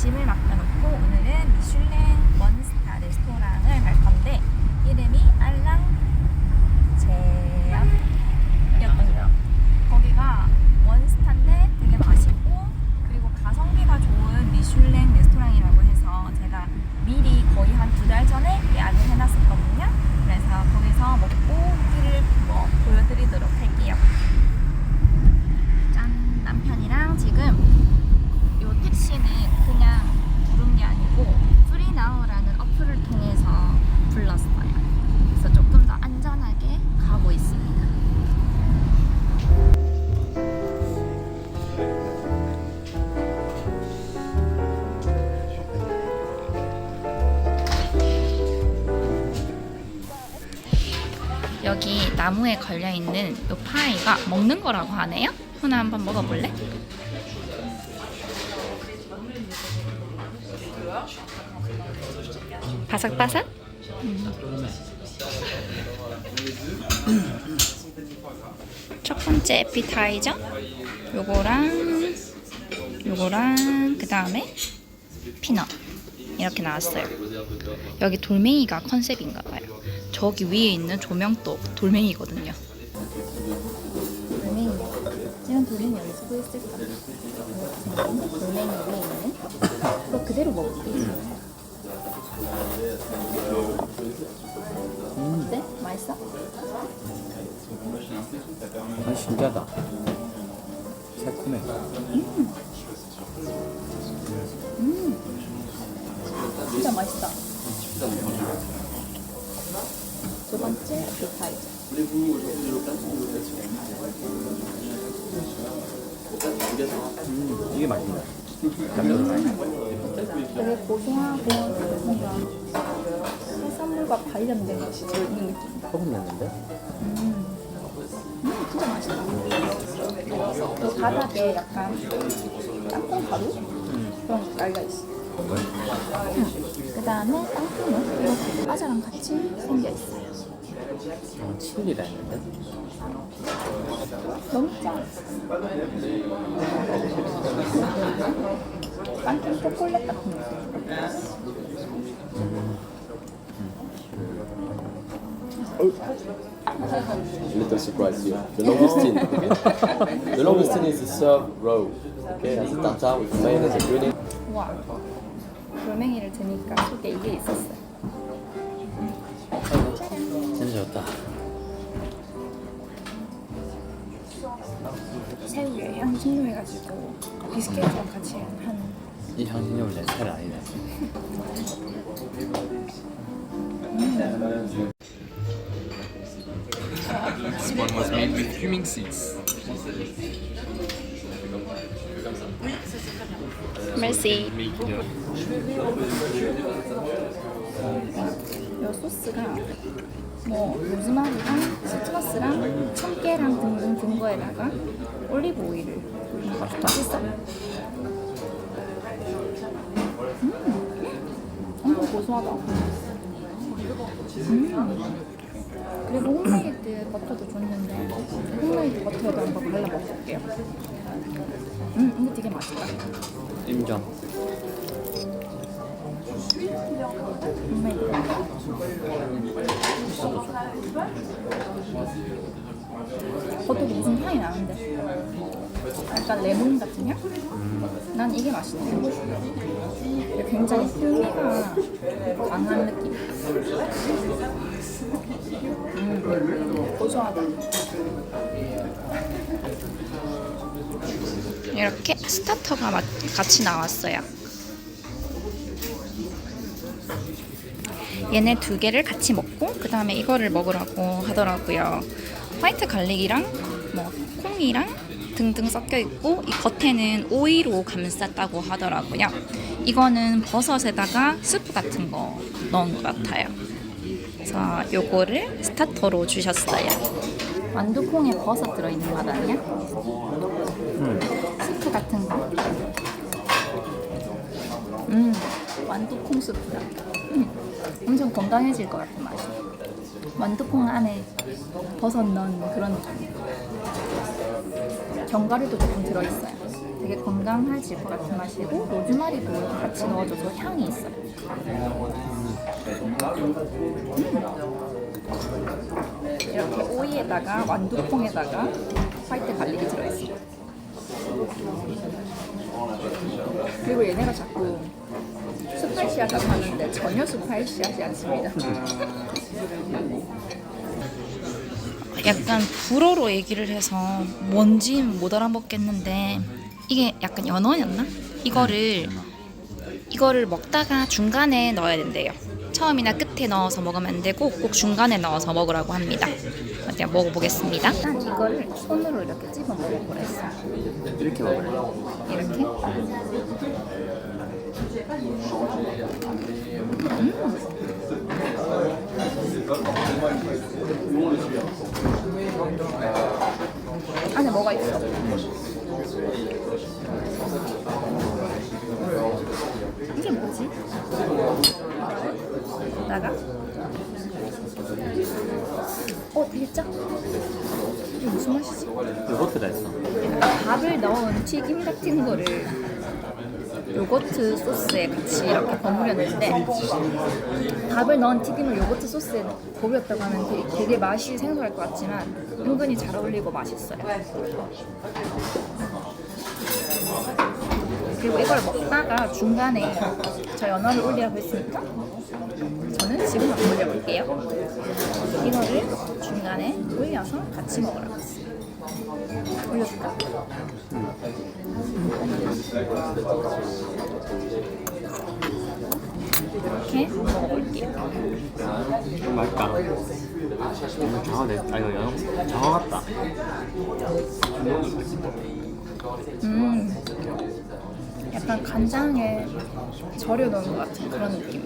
가고 있어요. 호텔에 여기 나무에 걸려 있는 이 파이가 먹는 거라고 하네요. 훈아 한번 먹어볼래? 바삭바삭? 음. 첫 번째 에피타이저 요거랑 요거랑 그 다음에 피넛 이렇게 나왔어요. 여기 돌멩이가 컨셉인가 봐요. 저기 위에 있는 조명도 돌멩이거든요. 돌멩이. 지금 돌멩이 어디 쓰고 있을까? 돌멩이 위에 있는? 그거 그대로 먹을게. 어때? 맛있어? 아, 신기하다. 맛있네. 되게 고소하고 뭔가 해산물과 관련된 것이 들어있는 느낌이다. 소금 냈는데? 음, 진짜 맛있다. 그 바닥에 약간 땅콩 가루 그런 거 깔려 있어. 그 다음에 땅콩은 이렇게 과자랑 같이 생겨 있어요. 어, 칠리라 했는데? 너무 짜. 땅콩 초콜릿 같은 느낌. little surprise here. The longestine. Okay? the longestine is served raw. Okay, as a tartar with mayonnaise and green. 우와. 돌멩이를 드니까 속에 이게 있었어요. 좋다. 새우에 향신료 해가지고 비스켓이랑 같이 한 이 향신료는 내 스타일 아니네. This one was made with fuming seeds. 메시. Yeah. 이 소스가 뭐 로즈마리랑 시트러스랑 참깨랑 등등 든 거에다가 올리브 오일을 맛있다. 맛있어. 음, 엄청 고소하다. 음. 그리고 홈메이드 버터도 줬는데 홈메이드 버터에도 한번 발라 먹어볼게요. 음, 이거 되게 맛있다. 인정. 버터도 무슨 향이 나는데 약간 레몬 같은 향? 난 이게 맛있네. 굉장히 풍미가 강한 느낌. 음, 고소하다. 이렇게 스타터가 마- 같이 나왔어요. 얘네 두 개를 같이 먹고 그 다음에 이거를 먹으라고 하더라고요. 화이트 갈릭이랑 뭐 콩이랑 등등 섞여 있고 이 겉에는 오이로 감쌌다고 하더라고요. 이거는 버섯에다가 스프 같은 거 넣은 것 같아요. 그래서 요거를 스타터로 주셨어요. 완두콩에 버섯 들어있는 맛 아니야? 스프 같은 거. 음, 완두콩 스프다. 음, 엄청 건강해질 것 같은 맛이. 완두콩 안에 버섯 넣은 그런 느낌. 견과류도 조금 들어있어요. 되게 건강해질 것 같은 맛이고 로즈마리도 같이 넣어줘서 향이 있어요. 음. 이렇게 오이에다가 완두콩에다가 화이트 갈릭이 들어있어요. 그리고 얘네가 자꾸 스파이시하다고 하는데 전혀 스파이시하지 않습니다. 약간 불어로 얘기를 해서 뭔지 못 알아먹겠는데 이게 약간 연어였나? 이거를 이거를 먹다가 중간에 넣어야 된대요. 처음이나 끝에 넣어서 먹으면 안 되고 꼭 중간에 넣어서 먹으라고 합니다. 제가 먹어보겠습니다. 일단 이거를 손으로 이렇게 집어 먹어보랬어. 이렇게 먹으래. 이렇게. 음. 안에 뭐가 있어? 이게 뭐지? 나가? 어, 대짜? 이게 무슨 맛이지? 요거트가 있어. 밥을 넣은 튀김 같은 거를 요거트 소스에 같이 이렇게 버무렸는데 밥을 넣은 튀김을 요거트 소스에 버무렸다고 하면 되게, 되게 맛이 생소할 것 같지만 은근히 잘 어울리고 맛있어요. 그리고 이걸 먹다가 중간에 저 연어를 올리라고 했으니까 저는 지금 한번 올려볼게요. 이거를 중간에 올려서 같이 먹으라고 했어요. 올려줄까? 이렇게 먹어볼게요. 좀 맛있다. 음, 장어네. 아 이거 연 장어 같다. 음, 약간 간장에 절여 넣은 것 같은 그런 느낌.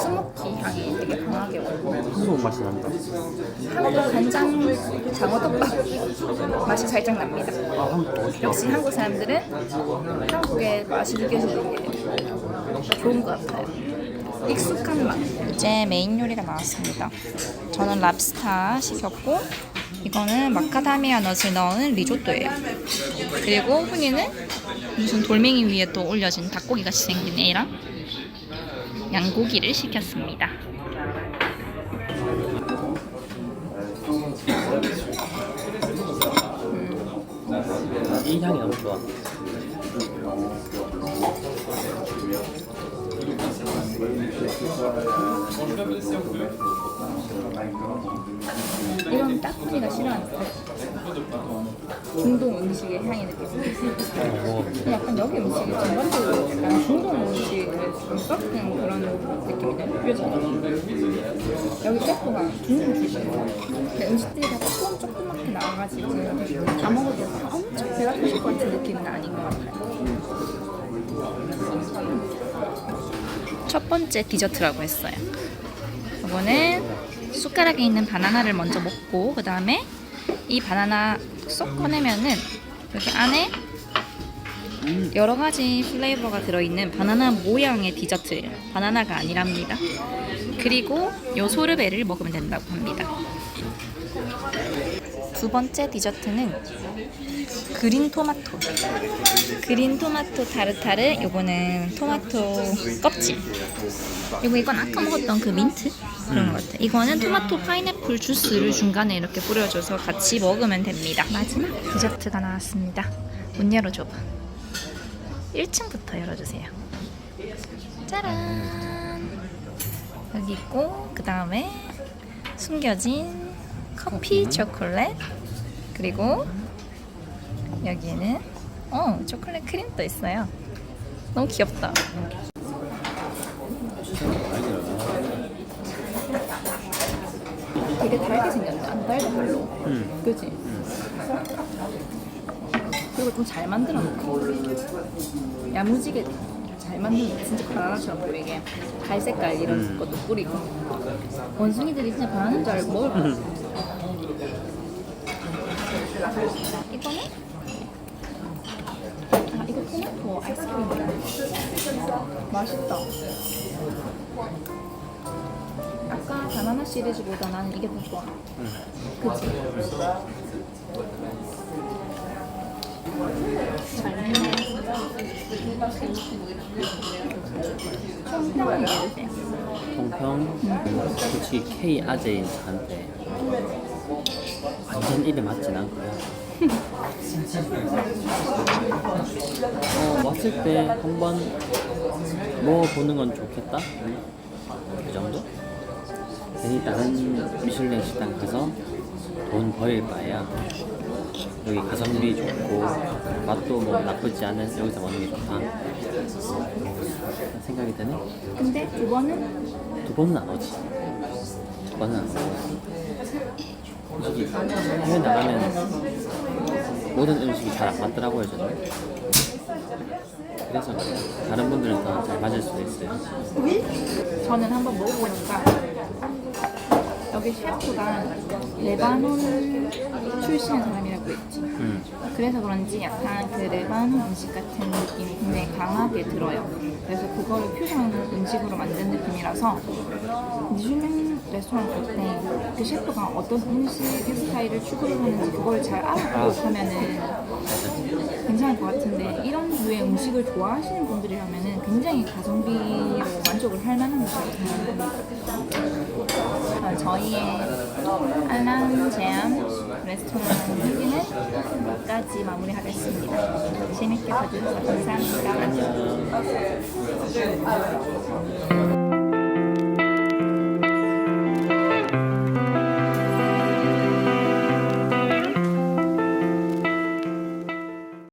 스모키 향이 되게 강하게 오고 한국 맛이 난다. 한국 간장 장어덮밥 맛이 살짝 납니다. 아 한국 역시 한국 사람들은 한국의 맛이 느껴지는 게 좋은 것 같아요. 익숙한 맛. 이제 메인 요리가 나왔습니다. 저는 랍스타 시켰고 이거는 마카다미아 넛을 넣은 리조또예요. 그리고 훈이는 무슨 돌멩이 위에 또 올려진 닭고기 같이 생긴 애랑 양고기를 시켰습니다. 이 향이 너무 좋아. 이건 딱 훈이가 싫어하는 거. 중동 음식의 향이 느껴져요. 약간 여기 음식이 전반적으로 약간 중동 음식을 좀 섞은 그런 느낌이 느껴져요. 여기 셰프가 중동 출신이에요. 근데 음식들이 다 조금 조그맣게 나와가지고 다 먹어도 막 엄청 배가 터질 것 같은 느낌은 아닌 것 같아요. 첫 번째 디저트라고 했어요. 이거는 숟가락에 있는 바나나를 먼저 먹고 그 다음에 이 바나나 쏙 꺼내면은 여기 안에 여러 가지 플레이버가 들어있는 바나나 모양의 디저트예요. 바나나가 아니랍니다. 그리고 요 소르베를 먹으면 된다고 합니다. 두 번째 디저트는 그린 토마토. 그린 토마토 타르타르. 요거는 토마토 껍질. 그리고 이건 아까 먹었던 그 민트 그런 것 같아. 이거는 토마토 파인애플 주스를 중간에 이렇게 뿌려줘서 같이 먹으면 됩니다. 마지막 디저트가 나왔습니다. 문 열어줘봐. 1층부터 열어주세요. 짜란. 여기 있고 그 다음에 숨겨진 커피 초콜릿 그리고 여기에는 어 초콜릿 크림도 있어요. 너무 귀엽다. 되게 달게 생겼네. 안 달다 별로. 음. 그지? 그리고 좀 잘 만들어 놓고 야무지게 잘 만든 진짜 바나나처럼 보이게 갈 색깔 이런 음. 것도 뿌리고 원숭이들이 진짜 바나나인 줄 알고 먹을 것 같아. 아 이거 토마토 아이스크림이야. 맛있다. 아까 바나나 시리즈보다 나는 이게 더 좋아. 그치? 총평을 읽으세요. 동평 솔직히 K 아재인 저한테 완전 입에 맞진 않고요. 어, 왔을 때 한번 먹어보는 건 좋겠다. 그 정도? 괜히 다른 미슐랭 식당 가서 돈 버릴 바에야 여기 가성비 좋고 맛도 뭐 나쁘지 않은 여기서 먹는 게 좋다. 생각이 드네. 근데 두 번은 두 번은 안 오지. 두 번은 안 오지. 솔직히 해외 나가면 모든 음식이 잘 안 맞더라고요 저는. 그래서. 다른 분들은 더 잘 맞을 수도 있어요. 저는 한번 먹어보니까 여기 셰프가 레바논 출신의 사람이라고 했지. 음. 그래서 그런지 약간 그 레바논 음식 같은 느낌이 굉장히 강하게 들어요. 그래서 그거를 퓨전 음식으로 만든 느낌이라서 미슐랭 레스토랑 갈때그 셰프가 어떤 음식 스타일을 추구를 하는지 그걸 잘 알아보고 하면은 괜찮을 것 같은데 이런 류의 음식을 좋아하시는 분들이라면은 굉장히 가성비로 만족을 할 만한. 어, 저희의 알람 제암 레스토랑 여기까지 마무리하겠습니다. 재밌게 봐주셔서 감사합니다.